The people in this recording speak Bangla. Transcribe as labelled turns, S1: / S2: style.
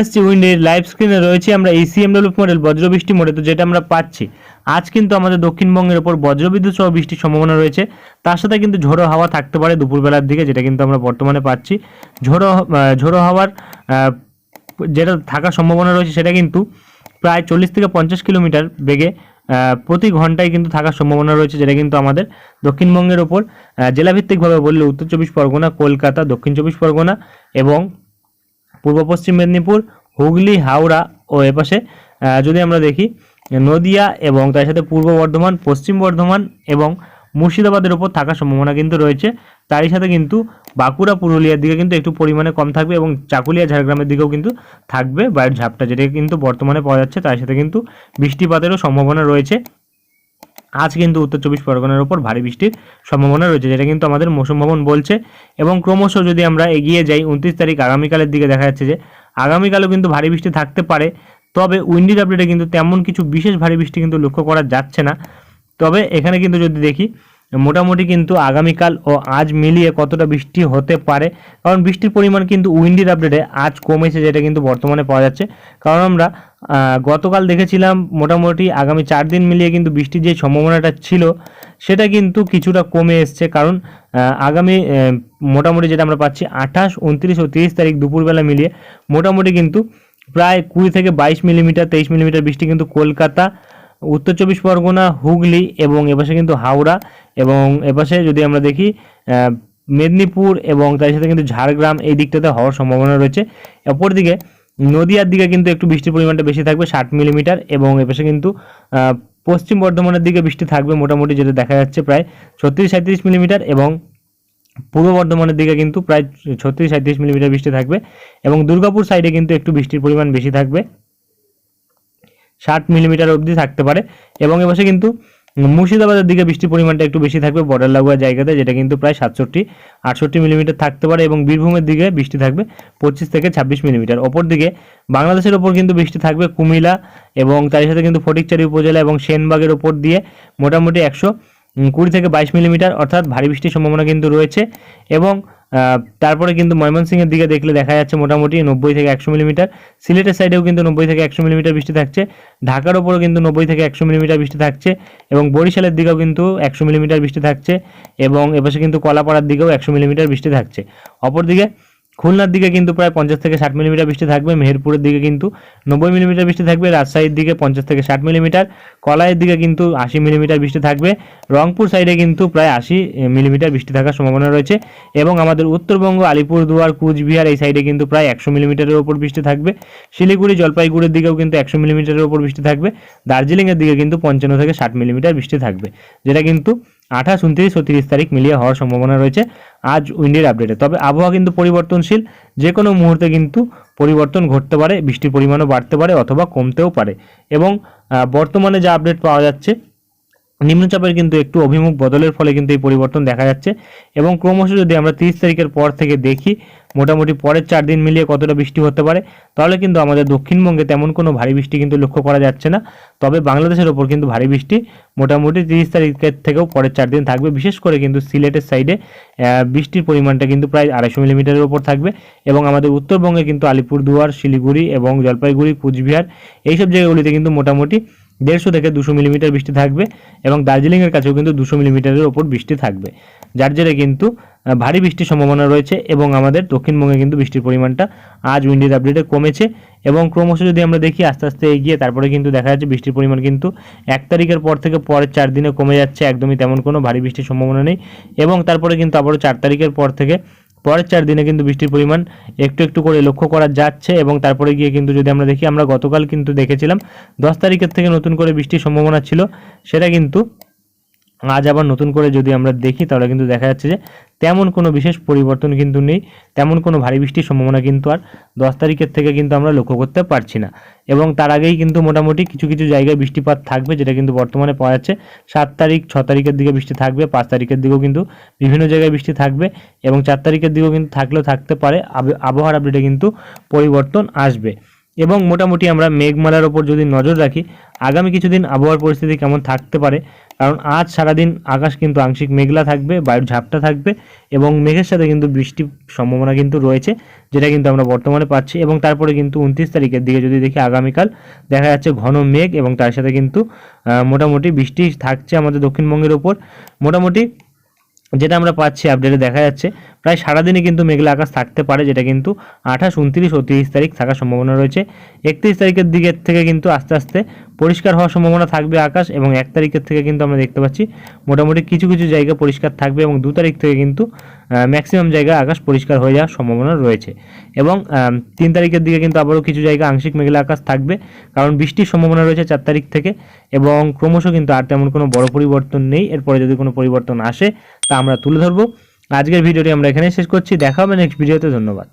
S1: এসছি উইন্ডের লাইভ স্ক্রিনে রয়েছে আমরা এসিএমডব্লিউ মডেল বজ্রবৃষ্টি মডেল তো যেটা আমরা পাচ্ছি। আজ কিন্তু আমাদের দক্ষিণবঙ্গের ওপর বজ্রবিদ্যুৎ সহ বৃষ্টির সম্ভাবনা রয়েছে। তার সাথে কিন্তু ঝোড়ো হাওয়া থাকতে পারে দুপুরবেলার দিকে, যেটা কিন্তু আমরা বর্তমানে পাচ্ছি। ঝোড়ো ঝোড়ো হাওয়ার যেটা থাকার সম্ভাবনা রয়েছে সেটা কিন্তু প্রায় চল্লিশ থেকে পঞ্চাশ কিলোমিটার বেগে প্রতি ঘন্টায় কিন্তু থাকার সম্ভাবনা রয়েছে, যেটা কিন্তু আমাদের দক্ষিণবঙ্গের ওপর জেলাভিত্তিকভাবে বললে উত্তর চব্বিশ পরগনা, কলকাতা, দক্ষিণ চব্বিশ পরগনা এবং পূর্ব পশ্চিম মেদিনীপুর, হুগলি, হাওড়া ও এপাশে যদি আমরা দেখি, নদিয়া এবং তার সাথে পূর্ব বর্ধমান, পশ্চিম বর্ধমান এবং মুর্শিদাবাদের ওপর থাকার সম্ভাবনা কিন্তু রয়েছে। তারই সাথে কিন্তু বাঁকুড়া, পুরুলিয়ার দিকে কিন্তু একটু পরিমাণে কম থাকবে এবং চাকুলিয়া, ঝাড়গ্রামের দিকেও কিন্তু থাকবে বায়ুর ঝাপটা, যেটা কিন্তু বর্তমানে পাওয়া যাচ্ছে। তার সাথে কিন্তু বৃষ্টিপাতেরও সম্ভাবনা রয়েছে। আজ কিন্তু উত্তর চব্বিশ পরগনার ওপর ভারী বৃষ্টির সম্ভাবনা রয়েছে, যেটা কিন্তু আমাদের মৌসুম ভবন বলছে। এবং ক্রমশ যদি আমরা এগিয়ে যাই, উনত্রিশ তারিখ আগামীকালের দিকে দেখা যাচ্ছে যে, আগামীকালও কিন্তু ভারী বৃষ্টি থাকতে পারে। তবে উইন্ডির আপডেটে কিন্তু তেমন কিছু বিশেষ ভারী বৃষ্টি কিন্তু লক্ষ্য করা যাচ্ছে না। তবে এখানে কিন্তু যদি দেখি মোটামুটি কিন্তু আগামীকাল ও আজ মিলিয়ে কতটা বৃষ্টি হতে পারে? কারণ বৃষ্টির পরিমাণ কিন্তু উইন্ডির আপডেটে আজ কমেছে, যেটা কিন্তু বর্তমানে পাওয়া যাচ্ছে। কারণ আমরা গতকাল দেখেছিলাম মোটামুটি আগামী চার দিন মিলিয়ে কিন্তু বৃষ্টির যে সম্ভাবনাটা ছিল, সেটা কিন্তু কিছুটা কমে এসছে। কারণ আগামী মোটামুটি যেটা আমরা পাচ্ছি আঠাশ, উনত্রিশ ও তিরিশ তারিখ দুপুরবেলা মিলিয়ে মোটামুটি কিন্তু প্রায় কুড়ি থেকে বাইশ মিলিমিটার, তেইশ মিলিমিটার বৃষ্টি কিন্তু কলকাতা উত্তর চব্বিশ পরগনা, হুগলি এবং এপাশে কিন্তু হাওড়া এবং এপাশে যদি আমরা দেখি মেদিনীপুর এবং তার সাথে কিন্তু ঝাড়গ্রাম এই দিকটাতে হওয়ার সম্ভাবনা রয়েছে। অপরদিকে নদিয়ার দিকে কিন্তু একটু বৃষ্টির পরিমাণটা বেশি থাকবে, ষাট মিলিমিটার এবং এপাশে কিন্তু পশ্চিম বর্ধমানের দিকে বৃষ্টি থাকবে মোটামুটি যেটা দেখা যাচ্ছে প্রায় ছত্রিশ সাঁত্রিশ মিলিমিটার এবং পূর্ব বর্ধমানের দিকে কিন্তু প্রায় ছত্রিশ সাঁত্রিশ মিলিমিটার বৃষ্টি থাকবে এবং দুর্গাপুর সাইডে কিন্তু একটু বৃষ্টির পরিমাণ বেশি থাকবে। ষাট মিলিমিটার অবধি থাকতে পারে। এবং এবছর কিন্তু মুর্শিদাবাদের দিকে বৃষ্টির পরিমাণটা একটু বেশি থাকবে বর্ডার লাগোয়া জায়গাতে, যেটা কিন্তু প্রায় সাতষট্টি, আটষট্টি মিলিমিটার থাকতে পারে এবং বীরভূমের দিকে বৃষ্টি থাকবে পঁচিশ থেকে ছাব্বিশ মিলিমিটার। ওপর দিকে বাংলাদেশের ওপর কিন্তু বৃষ্টি থাকবে কুমিলা এবং তার সাথে কিন্তু ফটিকচারি উপজেলা এবং সেনবাগের ওপর দিয়ে মোটামুটি একশো কুড়ি থেকে বাইশ মিলিমিটার, অর্থাৎ ভারী বৃষ্টির সম্ভাবনা কিন্তু রয়েছে। এবং তারপরে কিন্তু ময়মনসিংহের দিকে দেখলে দেখা যাচ্ছে মোটামুটি নব্বই থেকে একশো মিলিমিটার। সিলেটের সাইডেও কিন্তু নব্বই থেকে একশো মিলিমিটার বৃষ্টি থাকছে। ঢাকার ওপরও কিন্তু নব্বই থেকে একশো মিলিমিটার বৃষ্টি থাকছে এবং বরিশালের দিকেও কিন্তু একশো মিলিমিটার বৃষ্টি থাকছে এবং এপাশে কিন্তু কলাপাড়ার দিকেও একশো মিলিমিটার বৃষ্টি থাকছে। অপরদিকে খুলনার দিকে কিন্তু প্রায় পঞ্চাশ থেকে ষাট মিলিমিটার বৃষ্টি থাকবে, মেহেরপুরের দিকে কিন্তু নব্বই মিলিমিটার বৃষ্টি থাকবে, রাজশাহীর দিকে পঞ্চাশ থেকে ষাট মিলিমিটার, কলাইয়ের দিকে কিন্তু আশি মিলিমিটার বৃষ্টি থাকবে, রংপুর সাইডে কিন্তু প্রায় আশি মিলিমিটার বৃষ্টি থাকার সম্ভাবনা রয়েছে এবং আমাদের উত্তরবঙ্গ, আলিপুরদুয়ার, কুচবিহার এই সাইডে কিন্তু প্রায় একশো মিলিমিটারের ওপর বৃষ্টি থাকবে, শিলিগুড়ি, জলপাইগুড়ির দিকেও কিন্তু একশো মিলিমিটারের ওপর বৃষ্টি থাকবে, দার্জিলিংয়ের দিকে কিন্তু পঞ্চান্ন থেকে ষাট মিলিমিটার বৃষ্টি থাকবে, যেটা কিন্তু আঠাশ, উনত্রিশ ও তিরিশ তারিখ মিলিয়ে হওয়ার সম্ভাবনা রয়েছে আজ উইন্ডের আপডেটে। তবে আবহাওয়া কিন্তু পরিবর্তনশীল, যে কোনো মুহূর্তে কিন্তু পরিবর্তন ঘটতে পারে, বৃষ্টির পরিমাণও বাড়তে পারে অথবা কমতেও পারে। এবং বর্তমানে যা আপডেট পাওয়া যাচ্ছে নিম্নচাপের কিন্তু একটু অভিমুখ বদলের ফলে কিন্তু এই পরিবর্তন দেখা যাচ্ছে। এবং ক্রমশ যদি আমরা তিরিশ তারিখের পর থেকে দেখি, মোটামুটি পরের চার দিন মিলিয়ে কতটা বৃষ্টি হতে পারে, তাহলে কিন্তু আমাদের দক্ষিণবঙ্গে তেমন কোনো ভারী বৃষ্টি কিন্তু লক্ষ্য করা যাচ্ছে না। তবে বাংলাদেশের ওপর কিন্তু ভারী বৃষ্টি মোটামুটি তিরিশ তারিখের থেকেও পরের চার দিন থাকবে। বিশেষ করে কিন্তু সিলেটের সাইডে বৃষ্টির পরিমাণটা কিন্তু প্রায় আড়াইশো মিলিমিটারের ওপর থাকবে। এবং আমাদের উত্তরবঙ্গে কিন্তু আলিপুরদুয়ার, শিলিগুড়ি এবং জলপাইগুড়ি, কুচবিহার, এইসব জায়গাগুলিতে কিন্তু মোটামুটি দেড়শো থেকে দুশো মিলিমিটার বৃষ্টি থাকবে এবং দার্জিলিংয়ের কাছেও কিন্তু দুশো মিলিমিটারের ওপর বৃষ্টি থাকবে। যার জেরে কিন্তু ভারী বৃষ্টির সম্ভাবনা রয়েছে এবং আমাদের দক্ষিণবঙ্গে কিন্তু বৃষ্টির পরিমাণটা আজ উইন্ডির আপডেটে কমেছে এবং ক্রমশ যদি আমরা দেখি আস্তে আস্তে এগিয়ে, তারপরে কিন্তু দেখা যাচ্ছে বৃষ্টির পরিমাণ কিন্তু এক তারিখের পর থেকে পরের চার দিনে কমে যাচ্ছে, একদমই তেমন কোনো ভারী বৃষ্টির সম্ভাবনা নেই এবং তারপরে কিন্তু আবারও চার তারিখের পর থেকে পরের চার দিনে কিন্তু বৃষ্টির পরিমাণ একটু একটু করে লক্ষ্য করা যাচ্ছে এবং তারপরে গিয়ে কিন্তু যদি আমরা দেখি, আমরা গতকাল কিন্তু দেখেছিলাম দশ তারিখের থেকে নতুন করে বৃষ্টির সম্ভাবনা ছিল, সেটা কিন্তু আজ আবার নতুন করে যদি আমরা দেখি, তাহলে কিন্তু দেখা যাচ্ছে যে তেমন কোনো বিশেষ পরিবর্তন কিন্তু নেই, তেমন কোনো ভারী বৃষ্টির সম্ভাবনা কিন্তু আর দশ তারিখের থেকে কিন্তু আমরা লক্ষ্য করতে পারছি না। এবং তার আগেই কিন্তু মোটামুটি কিছু কিছু জায়গায় বৃষ্টিপাত থাকবে, যেটা কিন্তু বর্তমানে পাওয়া যাচ্ছে। সাত তারিখ, ছ তারিখের দিকে বৃষ্টি থাকবে, পাঁচ তারিখের দিকেও কিন্তু বিভিন্ন জায়গায় বৃষ্টি থাকবে এবং চার তারিখের দিকেও কিন্তু থাকলেও থাকতে পারে। আব- আবহাওয়ার আপডেটে কিন্তু পরিবর্তন আসবে। এবং মোটামুটি আমরা মেঘমালার ওপর যদি নজর রাখি, আগামী কিছুদিন আবহাওয়ার পরিস্থিতি কেমন থাকতে পারে? কারণ আজ সারাদিন আকাশ কিন্তু আংশিক মেঘলা থাকবে, বায়ুর ঝাপটা থাকবে এবং মেঘের সাথে কিন্তু বৃষ্টির সম্ভাবনা কিন্তু রয়েছে, যেটা কিন্তু আমরা বর্তমানে পাচ্ছি এবং তারপরে কিন্তু উনত্রিশ তারিখের দিকে যদি দেখি আগামীকাল, দেখা যাচ্ছে ঘন মেঘ এবং তার সাথে কিন্তু মোটামুটি বৃষ্টি থাকছে আমাদের দক্ষিণবঙ্গের ওপর। মোটামুটি যেটা আমরা পাচ্ছি আপডেটে দেখা যাচ্ছে। প্রায় সারাদিনই কিন্তু মেঘলা আকাশ থাকতে পারে, যেটা কিন্তু আঠাশ, উনত্রিশ ও তিরিশ তারিখ থাকার সম্ভাবনা রয়েছে। একত্রিশ তারিখের দিকের থেকে কিন্তু আস্তে আস্তে পরিষ্কার হওয়ার সম্ভাবনা থাকবে আকাশ এবং এক তারিখের থেকে কিন্তু আমরা দেখতে পাচ্ছি মোটামুটি কিছু কিছু জায়গা পরিষ্কার থাকবে এবং দু তারিখ থেকে কিন্তু ম্যাক্সিমাম জায়গায় আকাশ পরিষ্কার হয়ে যাওয়ার সম্ভাবনা রয়েছে। এবং তিন তারিখের দিকে কিন্তু আবারও কিছু জায়গা আংশিক মেঘলা আকাশ থাকবে, কারণ বৃষ্টির সম্ভাবনা রয়েছে চার তারিখ থেকে এবং ক্রমশ কিন্তু আর তেমন কোনো বড় পরিবর্তন নেই। এরপরে যদি কোনো পরিবর্তন আসে, তা আমরা তুলে ধরবো। আজকের ভিডিওটি আমরা এখানে শেষ করছি। দেখা হবে নেক্সট ভিডিওতে ধন্যবাদ।